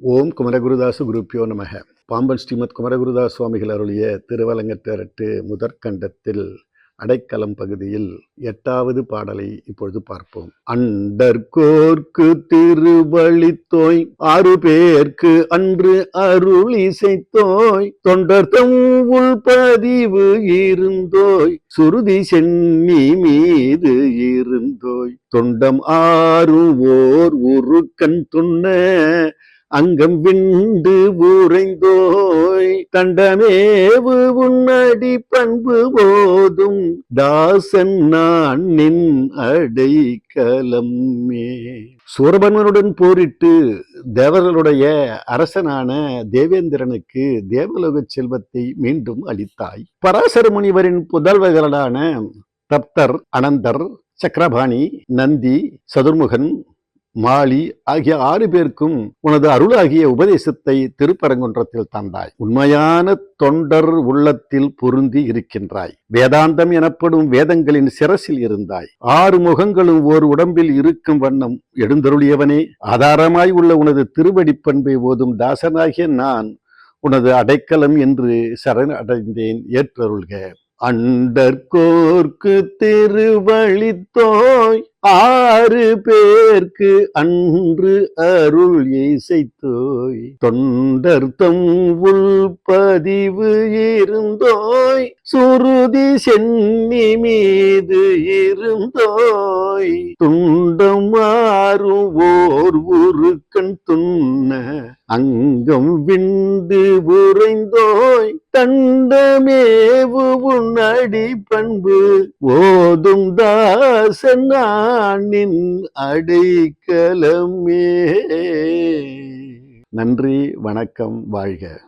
ஓம் குமரகுருதாசு குருப்பியோ நமக. பாம்பன் ஸ்ரீமத் குமரகுருதாஸ் சுவாமிகள் அருளிய திருவலங்கத்தரட்டு முதற்கண்டத்தில் அடைக்கலம் பகுதியில் எட்டாவது பாடலை இப்பொழுது பார்ப்போம். அண்டர்கோர்க்கு திருவழித்தோய் ஆறு பேர்க்கு அன்று அருள் இசைத்தோய் தொண்டர் தம் பதிவு இருந்தோய் சுருதி சென்னி மீது இருந்தோய் தொண்டம் ஆறு ஓர் உருக்கன் துண்ண அங்கம் விண்டு உறைந்தோய் தண்டமேவு உன்னடி பண்பு போதும் தாசன் நான் நின் அடைக்கலம்மே சூரபன்மனுடன் போரிட்டு தேவர்களுடைய அரசனான தேவேந்திரனுக்கு தேவலோக செல்வத்தை மீண்டும் அளித்தாய். பராசர முனிவரின் புதல்வர்களான தப்தர் அனந்தர் சக்கரபாணி நந்தி சதுர்முகன் மாலி ஆகிய ஆறு பேருக்கும் உனது அருளாகிய உபதேசத்தை திருப்பரங்குன்றத்தில் தந்தாய். உண்மையான தொண்டர் உள்ளத்தில் பொருந்தி இருக்கின்றாய். வேதாந்தம் எனப்படும் வேதங்களின் சிரசில் இருந்தாய். ஆறு முகங்களும் ஓர் உடம்பில் இருக்கும் வண்ணம் எழுந்தருளியவனே. ஆதாரமாய் உள்ள உனது திருவடி பண்பை ஓதும் தாசனாகிய நான் உனது அடைக்கலம் என்று சரண் அடைந்தேன் ஏற்றருள்க. அண்டர்கோர்க்கு திருவழித்தோய் ஆறு பேர்க்கு அன்று அருள் இசைத்தோய். தொண்டர்த்தம் உள்பதிவு இருந்தோய். சுருதி சென்னி மீது இருந்தோய். துண்டம் மாறும் ஓர் உருக்கண் துண்ண. அங்கம் விண்டு உறைந்தோய். தண்டமேவு உன் அடி பண்பு. ஓதும் தாசன் நானின் அடைக்கலமே. நன்றி வணக்கம் வாழ்க.